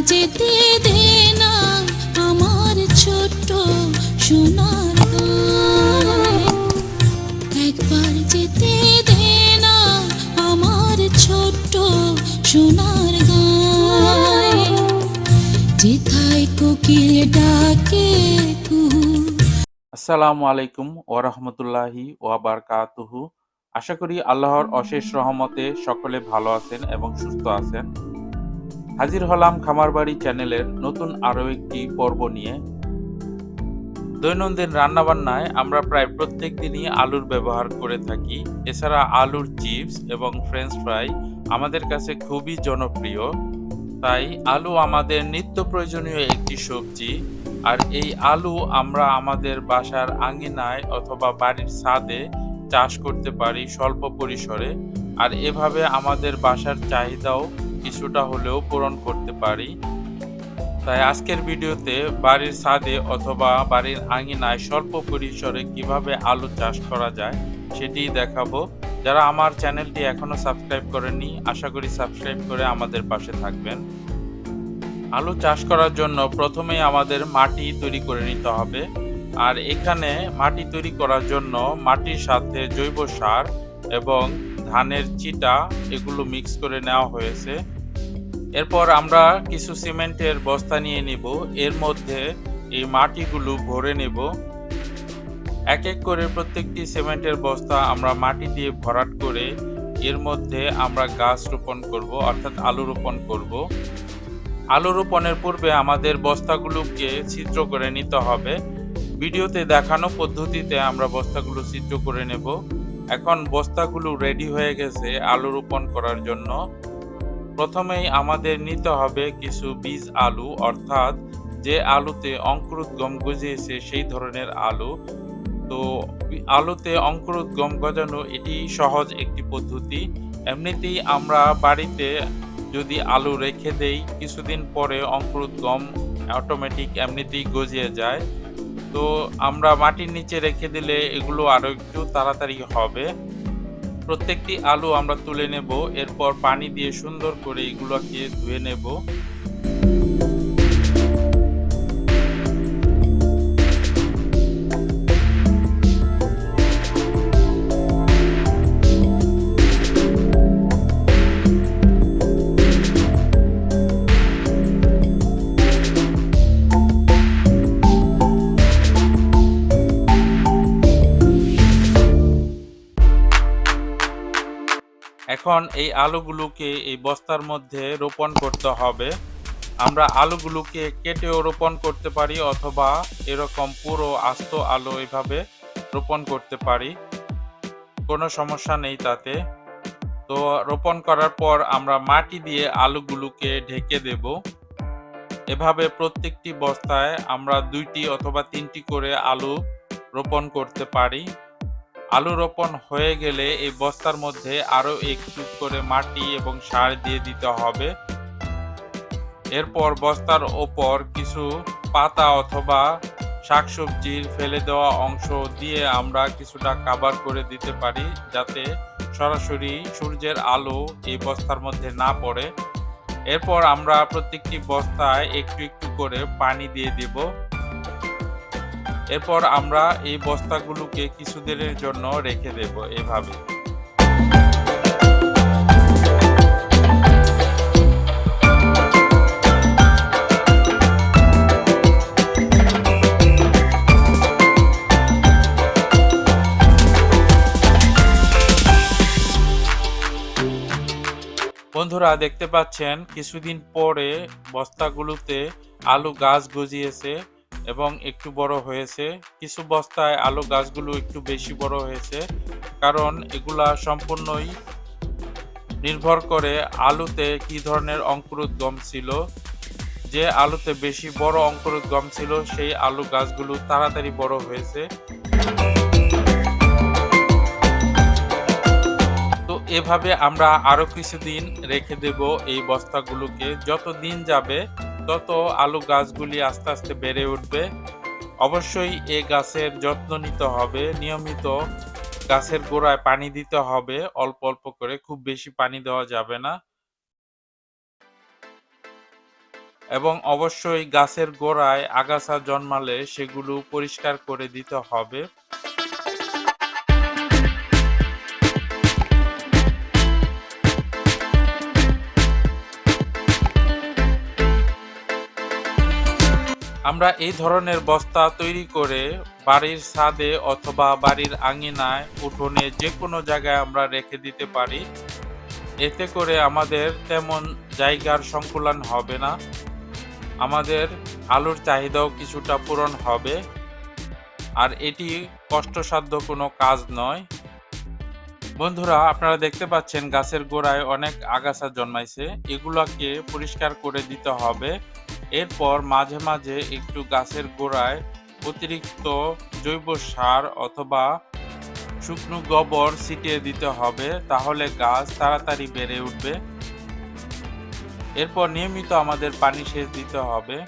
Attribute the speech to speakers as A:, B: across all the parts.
A: যেতে দে না আমার ছোট্ট সোনার একবার যেতে দে না আমার ছোট্ট সোনার যেথায় কোকিল ডাকে
B: আসসালামু আলাইকুম ওরহমতুল্লাহি আশা করি আল্লাহর অশেষ রহমতে সকলে ভালো আছেন এবং সুস্থ আছেন। হাজির হলাম খামারবাড়ি চ্যানেলের নতুন আরও একটি পর্ব নিয়ে। দৈনন্দিন রান্নাবান্নায় আমরা প্রায় প্রত্যেক দিনই আলুর ব্যবহার করে থাকি। এছাড়া আলুর চিপস এবং ফ্রেঞ্চ ফ্রাই আমাদের কাছে খুবই জনপ্রিয়। তাই আলু আমাদের নিত্য প্রয়োজনীয় একটি সবজি। আর এই আলু আমরা আমাদের বাসার আঙিনায় অথবা বাড়ির ছাদে চাষ করতে পারি স্বল্প পরিসরে। আর এভাবে আমাদের বাসার চাহিদাও কিছুটা হলেও পূরণ করতে পারি। তাই আজকের ভিডিওতে বাড়ির ছাদে অথবা বাড়ির আঙিনায় স্বল্প পরিসরে কীভাবে আলু চাষ করা যায় সেটি দেখাবো। যারা আমার চ্যানেলটি এখনও সাবস্ক্রাইব করেননি, আশা করি সাবস্ক্রাইব করে আমাদের পাশে থাকবেন। আলু চাষ করার জন্য প্রথমেই আমাদের মাটি তৈরি করে নিতে হবে। আর এখানে মাটি তৈরি করার জন্য মাটির সাথে জৈব সার এবং ধানের চিটা এগুলো মিক্স করে নেওয়া হয়েছে। এরপর আমরা কিছু সিমেন্টের বস্তা নিয়ে নিব। এর মধ্যে এই মাটিগুলো ভরে নেব। এক এক করে প্রত্যেকটি সিমেন্টের বস্তা আমরা মাটি দিয়ে ভরাট করে এর মধ্যে আমরা গাছ রোপণ করব, অর্থাৎ আলু রোপণ করব। আলু রোপণের পূর্বে আমাদের বস্তাগুলোকে ছিদ্র করে নিতে হবে। ভিডিওতে দেখানো পদ্ধতিতে আমরা বস্তাগুলো ছিদ্র করে নেব। এখন বস্তাগুলো রেডি হয়ে গেছে আলু রোপণ করার জন্য। প্রথমেই আমাদের নিতে হবে কিছু বীজ আলু, অর্থাৎ যে আলুতে অঙ্কুরোদ্গম গজিয়েছে সেই ধরনের আলু। তো আলুতে অঙ্কুরোদ্গম গজানো এটি সহজ একটি পদ্ধতি। এমনিতেই আমরা বাড়িতে যদি আলু রেখে দেই, কিছুদিন পরে অঙ্কুরোদ্গম অটোমেটিক এমনিতেই গজিয়ে যায়। তো আমরা মাটির নিচে রেখে দিলে এগুলো আরও একটু তাড়াতাড়ি হবে। প্রত্যেকটি আলু আমরা তুলে নেব, এরপর পানি দিয়ে সুন্দর করে এগুলোকে ধুয়ে নেব। এখন এই আলুগুলোকে এই বস্তার মধ্যে রোপণ করতে হবে। আমরা আলুগুলোকে কেটেও রোপণ করতে পারি অথবা এরকম পুরো আস্ত আলু এভাবে রোপণ করতে পারি। কোনো সমস্যা নেই তাতে। তো রোপণ করার পর আমরা মাটি দিয়ে আলুগুলোকে ঢেকে দেব। এভাবে প্রত্যেকটি বস্তায় আমরা দুইটি অথবা তিনটি করে আলু রোপণ করতে পারি। আলু রোপণ হয়ে গেলে এই বস্তার মধ্যে আরও একটু করে মাটি এবং সার দিয়ে দিতে হবে। এরপর বস্তার ওপর কিছু পাতা অথবা শাকসবজির ফেলে দেওয়া অংশ দিয়ে আমরা কিছুটা কাভার করে দিতে পারি যাতে সরাসরি সূর্যের আলো এই বস্তার মধ্যে না পড়ে। এরপর আমরা প্রত্যেকটি বস্তায় একটু একটু করে পানি দিয়ে দেব। এরপর আমরা এই বস্তাগুলোকে কিছুদিনের জন্য রেখে দেব এভাবে। বন্ধুরা, দেখতে পাচ্ছেন, কিছুদিন পরে বস্তাগুলোতে আলু গাছ গজিয়েছে। এবং একটু বড় হয়েছে। কিছু বস্তায় আলু গাছগুলো একটু বেশি বড় হয়েছে, কারণ এগুলা সম্পূর্ণই নির্ভর করে আলুতে কি ধরনের অঙ্কুরোদ্গম ছিল। যে আলুতে বেশি বড় অঙ্কুরোদ্গম ছিল, সেই আলু গাছগুলো তাড়াতাড়ি বড় হয়েছে। তো এভাবে আমরা আরও কিছুদিন রেখে দেব এই বস্তাগুলোকে। যত দিন যাবে তত আলু গাছগুলি আস্তে আস্তে বেড়ে উঠবে। অবশ্যই এই গাছের যত্ন নিতে হবে। নিয়মিত গাছের গোড়ায় পানি দিতে হবে। অল্প অল্প করে, খুব বেশি পানি দেওয়া যাবে না। এবং অবশ্যই গাছের গোড়ায় আগাছা জন্মালে সেগুলো পরিষ্কার করে দিতে হবে। আমরা এই ধরনের বস্তা তৈরি করে বাড়ির ছাদে অথবা বাড়ির আঙিনায়, উঠোনে যে কোনো জায়গায় আমরা রেখে দিতে পারি। এতে করে আমাদের তেমন জায়গার সংকুলন হবে না। আমাদের আলুর চাহিদাও কিছুটা পূরণ হবে। আর এটি কষ্টসাধ্য কোনো কাজ নয়। বন্ধুরা, আপনারা দেখতে পাচ্ছেন গাছের গোড়ায় অনেক আগাছা জন্মাইছে। এগুলাকে পরিষ্কার করে দিতে হবে। এরপর মাঝে মাঝে একটু গাছের গোড়ায় অতিরিক্ত জৈব সার অথবা শুকনো গোবর ছিটিয়ে দিতে হবে, তাহলে গাছ তাড়াতাড়ি বেড়ে উঠবে। এরপর নিয়মিত আমাদের পানি সেচ দিতে হবে।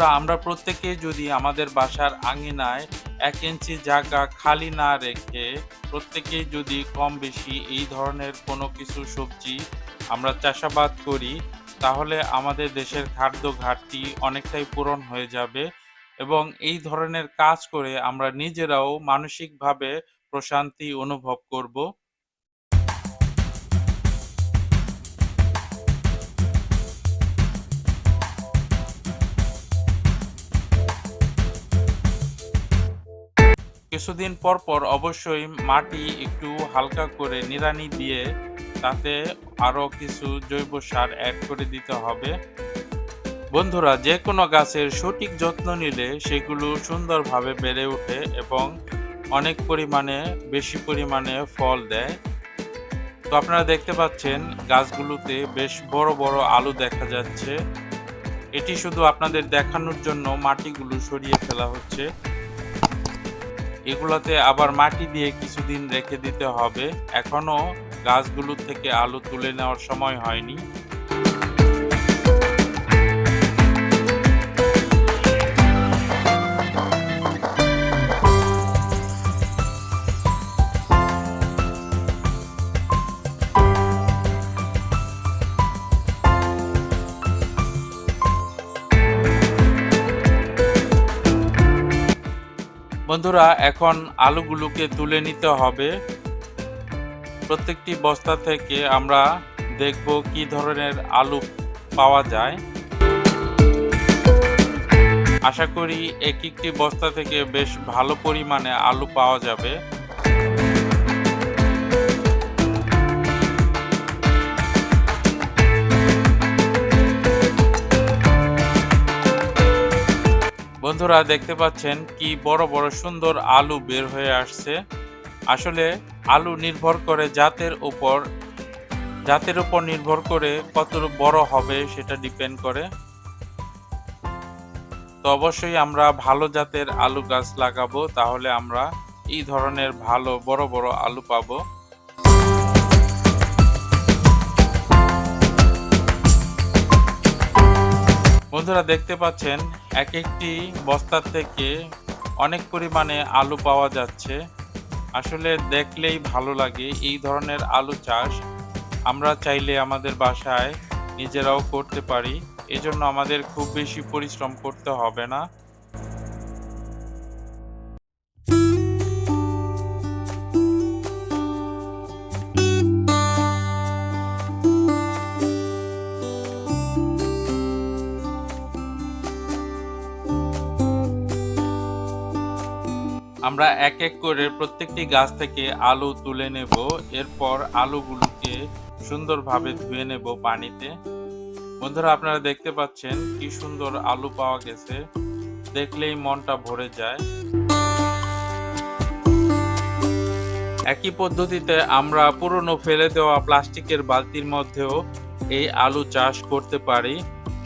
B: বন্ধুরা, আমরা প্রত্যেকে যদি আমাদের বাসার আঙিনায় এক ইঞ্চি জায়গা খালি না রেখে প্রত্যেকেই যদি কম বেশি এই ধরনের কোনো কিছু সবজি আমরা চাষাবাদ করি, তাহলে আমাদের দেশের খাদ্য ঘাটতি অনেকটাই পূরণ হয়ে যাবে এবং এই ধরনের কাজ করে আমরা নিজেরাও মানসিকভাবে প্রশান্তি অনুভব করব। কিছুদিন পর পর অবশ্যই মাটি একটু হালকা করে নিড়ানি দিয়ে তাতে আরও কিছু জৈব সার অ্যাড করে দিতে হবে। বন্ধুরা, যে কোনো গাছের সঠিক যত্ন নিলে সেগুলো সুন্দরভাবে বেড়ে ওঠে এবং অনেক পরিমাণে, বেশি পরিমাণে ফল দেয়। তো আপনারা দেখতে পাচ্ছেন, গাছগুলোতে বেশ বড় বড় আলু দেখা যাচ্ছে। এটি শুধু আপনাদের দেখানোর জন্য মাটিগুলো সরিয়ে ফেলা হচ্ছে। এগুলোতে আবার মাটি দিয়ে কিছুদিন রেখে দিতে হবে। এখনও গাছগুলো থেকে আলু তুলে নেওয়ার সময় হয়নি। বন্ধুরা, এখন আলুগুলোকে তুলে নিতে হবে। প্রত্যেকটি বস্তা থেকে আমরা দেখব কি ধরনের আলু পাওয়া যায়। আশা করি এক একটি বস্তা থেকে বেশ ভালো পরিমাণে আলু পাওয়া যাবে। বন্ধুরা দেখতে পাচ্ছেন কি বড় বড় সুন্দর আলু বের হয়ে আসছে। আসলে আলু নির্ভর করে জাতের উপর জাতের উপর নির্ভর করে কত বড় হবে সেটা ডিপেন্ড করে। তো অবশ্যই আমরা ভালো জাতের আলু গাছ লাগাবো, তাহলে আমরা এই ধরনের ভালো বড় বড় আলু পাবো। বন্ধুরা দেখতে পাচ্ছেন এক একটি বস্তা থেকে অনেক পরিমাণে আলু পাওয়া যাচ্ছে। আসলে দেখলেই ভালো লাগে এই ধরনের আলু চাষ। আমরা চাইলে আমাদের বাসায় নিজেরাও করতে পারি। এজন্য আমাদের খুব বেশি পরিশ্রম করতে হবে না। আমরা এক এক করে প্রত্যেকটি গাছ থেকে আলু তুলে নেব, এরপর আলুগুলোকে সুন্দরভাবে ধুয়ে নেব পানিতে। বন্ধুরা, আপনারা দেখতে পাচ্ছেন কি সুন্দর আলু পাওয়া গেছে। দেখলেই মনটা ভরে যায়। একই পদ্ধতিতে আমরা পুরনো ফেলে দেওয়া প্লাস্টিকের বালতির মধ্যেও এই আলু চাষ করতে পারি।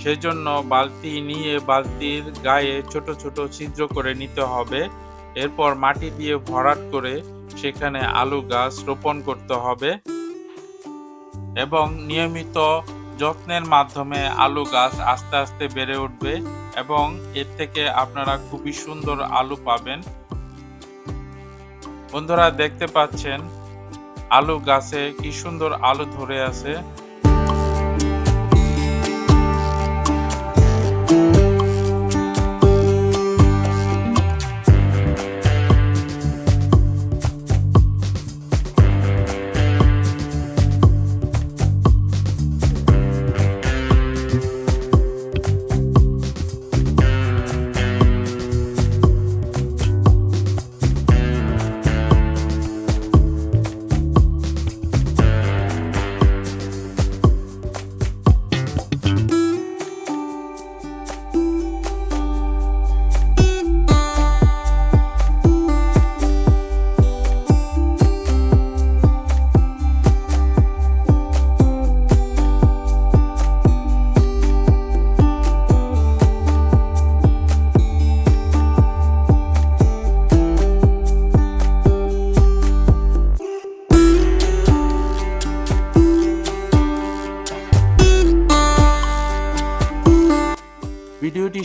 B: সেজন্য বালতি নিয়ে বালতির গায়ে ছোট ছোট ছিদ্র করে নিতে হবে। এরপর মাটি দিয়ে ভরাট করে সেখানে আলু গাছ রোপণ করতে হবে এবং নিয়মিত যত্নের মাধ্যমে আলু গাছ আস্তে আস্তে বেড়ে উঠবে এবং এর থেকে আপনারা খুবই সুন্দর আলু পাবেন। বন্ধুরা, দেখতে পাচ্ছেন আলু গাছে কি সুন্দর আলু ধরে আছে।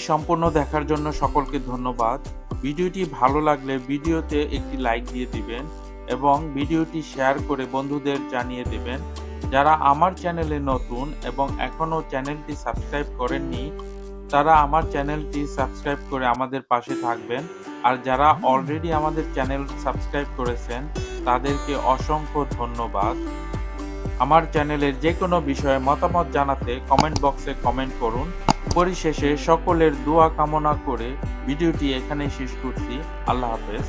B: সম্পূর্ণ দেখার জন্য সকলকে ধন্যবাদ। ভিডিওটি ভালো লাগলে ভিডিওতে একটি লাইক দিয়ে দিবেন এবং ভিডিওটি শেয়ার করে বন্ধুদের জানিয়ে দেবেন। যারা আমার চ্যানেলে নতুন এবং এখনও চ্যানেলটি সাবস্ক্রাইব করেননি, তারা আমার চ্যানেলটি সাবস্ক্রাইব করে আমাদের পাশে থাকবেন। আর যারা অলরেডি আমাদের চ্যানেল সাবস্ক্রাইব করেছেন, তাদেরকে অসংখ্য ধন্যবাদ। আমার চ্যানেলের যে কোনো বিষয়ে মতামত জানাতে কমেন্ট বক্সে কমেন্ট করুন। পরিশেষে সকলের দোয়া কামনা করে ভিডিওটি এখানে শেষ করছি। আল্লাহ হাফেজ।